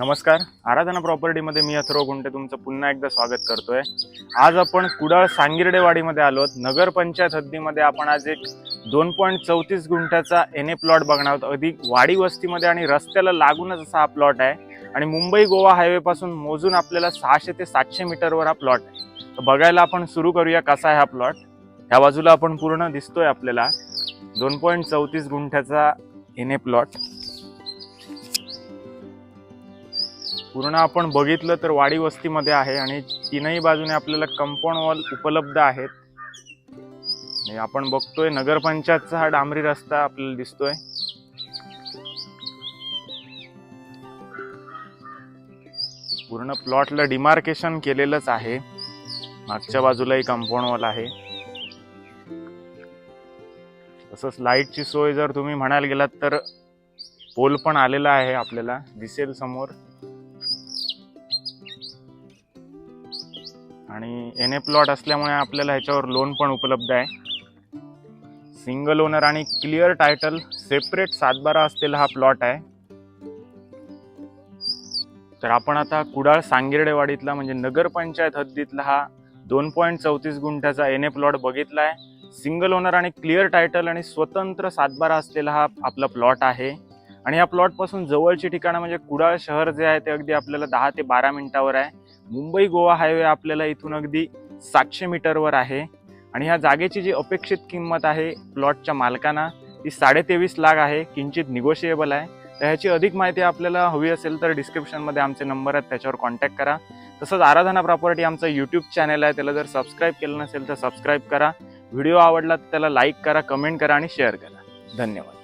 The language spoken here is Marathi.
नमस्कार. आराधना प्रॉपर्टीमध्ये मी अथर्व गुंटे तुमचं पुन्हा एकदा स्वागत करतोय. आज आपण कुडाळ सांगिर्डेवाडीमध्ये आलो आहोत. नगरपंचायत हद्दीमध्ये आपण आज एक दोन पॉईंट चौतीस गुंठ्याचा एन ए प्लॉट बघणार आहोत. अगदी वाडी वस्तीमध्ये आणि रस्त्याला लागूनच असा हा प्लॉट आहे. आणि मुंबई गोवा हायवेपासून मोजून आपल्याला सहाशे ते सातशे मीटरवर हा प्लॉट आहे. तर बघायला आपण सुरू करूया कसा आहे हा प्लॉट. ह्या बाजूला आपण पूर्ण दिसतोय आपल्याला. दोन पॉईंट चौतीस गुंठ्याचा एन ए प्लॉट. पूर्ण आपण बघितलं तर वाडी वस्तीमध्ये आहे आणि तीनही बाजूने आपल्याला कंपाऊंड वॉल उपलब्ध आहेत. आणि आपण बघतोय नगरपंचायतचा हा डांबरी रस्ता आपल्याला दिसतोय. पूर्ण प्लॉटला डिमार्केशन केलेलंच आहे. मागच्या बाजूलाही कंपाऊंड वॉल आहे. तसंच लाईटची सोय जर तुम्ही म्हणायला गेलात तर पोल पण आलेला आहे आपल्याला. दिसेल समोर. आणि एन ए प्लॉट असल्यामुळे आपल्याला ह्याच्यावर लोन पण उपलब्ध आहे. सिंगल ओनर आणि क्लिअर टायटल सेपरेट सातबारा असलेला हा प्लॉट आहे. तर आपण आता कुडाळ सांगिर्डेवाडीतला म्हणजे नगरपंचायत हद्दीतला हा दोन पॉईंट चौतीस गुंठ्याचा एन ए प्लॉट बघितला आहे. सिंगल ओनर आणि क्लिअर टायटल आणि स्वतंत्र सातबारा असलेला हा आपला प्लॉट आहे. आणि या प्लॉटपासून जवळची ठिकाणं म्हणजे कुडाळ शहर जे आहे ते अगदी आपल्याला दहा ते बारा मिनिटावर आहे. मुंबई गोवा हायवे आपल्याला इथून अगदी सातशे मीटरवर आहे. आणि ह्या जागेची जी अपेक्षित किंमत आहे प्लॉटच्या मालकांना ती साडेतेवीस लाख आहे किंचित निगोशिएबल आहे. तर ह्याची अधिक माहिती आपल्याला हवी असेल तर डिस्क्रिप्शनमध्ये आमचे नंबर आहेत त्याच्यावर कॉन्टॅक्ट करा. तसंच आराधना प्रॉपर्टी आमचं यूट्यूब चॅनल आहे त्याला जर सबस्क्राईब केलं नसेल तर सबस्क्राईब करा. व्हिडिओ आवडला तर त्याला लाईक करा कमेंट करा आणि शेअर करा. धन्यवाद.